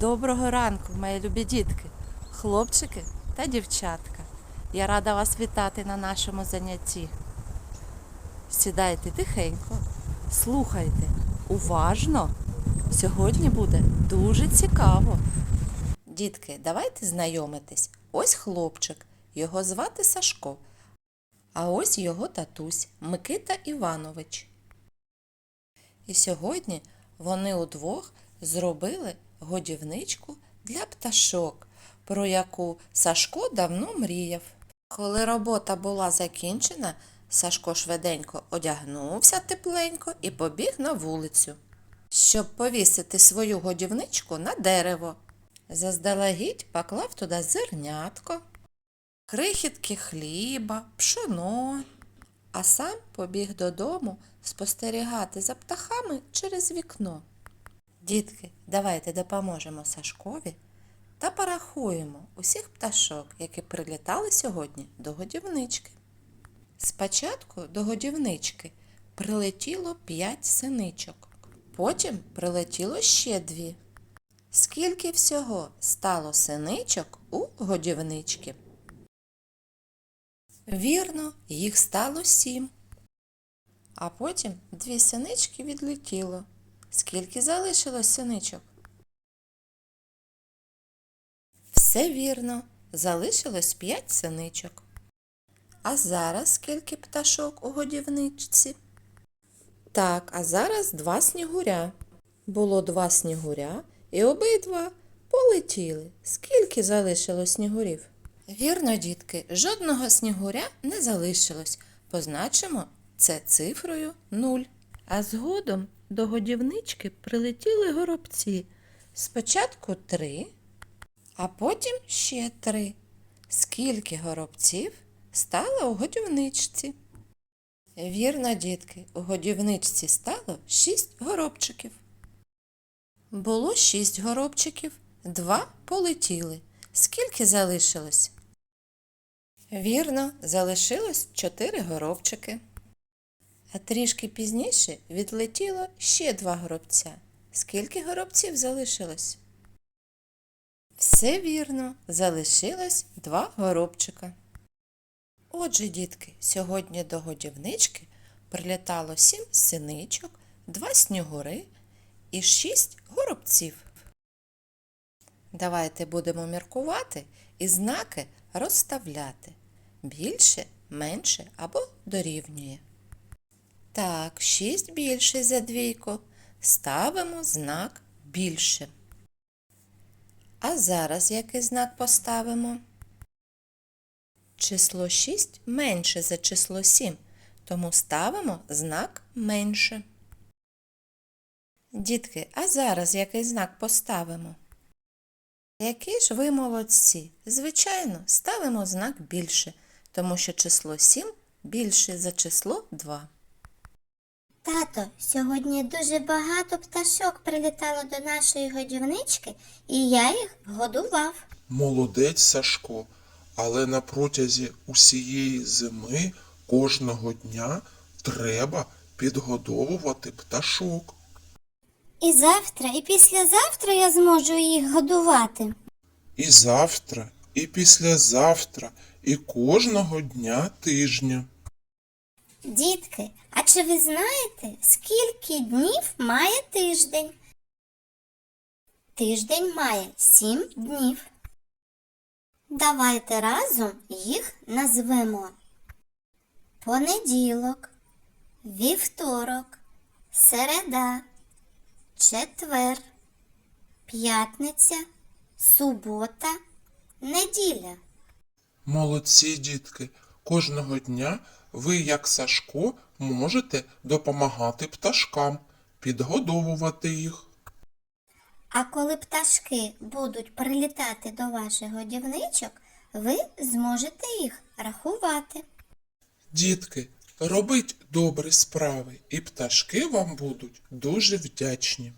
Доброго ранку, мої любі дітки, хлопчики та дівчатка. Я рада вас вітати на нашому занятті. Сідайте тихенько, слухайте уважно. Сьогодні буде дуже цікаво. Дітки, давайте знайомитись. Ось хлопчик, його звати Сашко. А ось його татусь Микита Іванович. І сьогодні вони удвох зробили годівничку для пташок, про яку Сашко давно мріяв. Коли робота була закінчена, Сашко швиденько одягнувся тепленько і побіг на вулицю, щоб повісити свою годівничку на дерево. Заздалегідь поклав туди зернятко, крихітки хліба, пшоно, а сам побіг додому спостерігати за птахами через вікно. Дітки, давайте допоможемо Сашкові та порахуємо усіх пташок, які прилітали сьогодні до годівнички. Спочатку до годівнички прилетіло п'ять синичок, потім прилетіло ще дві. Скільки всього стало синичок у годівнички? Вірно, їх стало сім. А потім дві синички відлетіло. Скільки залишилось синичок? Все вірно, залишилось п'ять синичок. А зараз скільки пташок у годівничці? Так, а зараз два снігуря. Було два снігуря, і обидва полетіли. Скільки залишилось снігурів? Вірно, дітки, жодного снігуря не залишилось. Позначимо це цифрою 0. А згодом до годівнички прилетіли горобці. Спочатку три, а потім ще три. Скільки горобців стало у годівничці? Вірно, дітки, у годівничці стало шість горобчиків. Було шість горобчиків, два полетіли. Скільки залишилось? Вірно, залишилось чотири горобчики. А трішки пізніше відлетіло ще два горобця. Скільки горобців залишилось? Все вірно, залишилось два горобчика. Отже, дітки, сьогодні до годівнички прилітало сім синичок, два снігури і шість горобців. Давайте будемо міркувати і знаки розставляти. Більше, менше або дорівнює. Так, 6 більше за двійку. Ставимо знак більше. А зараз який знак поставимо? Число 6 менше за число 7, тому ставимо знак менше. Дітки, а зараз який знак поставимо? Які ж ви молодці? Звичайно, ставимо знак більше, тому що число 7 більше за число 2. Тато, сьогодні дуже багато пташок прилітало до нашої годівнички, і я їх годував. Молодець Сашко, але на протязі усієї зими кожного дня треба підгодовувати пташок. І завтра, і післязавтра я зможу їх годувати. І завтра, і післязавтра, і кожного дня тижня. Дітки, а чи ви знаєте, скільки днів має тиждень? Тиждень має сім днів. Давайте разом їх назвемо. Понеділок, вівторок, середа, четвер, п'ятниця, субота, неділя. Молодці, дітки, кожного дня ви, як Сашко, можете допомагати пташкам, підгодовувати їх. А коли пташки будуть прилітати до ваших годівничок, ви зможете їх рахувати. Дітки, робіть добрі справи, і пташки вам будуть дуже вдячні.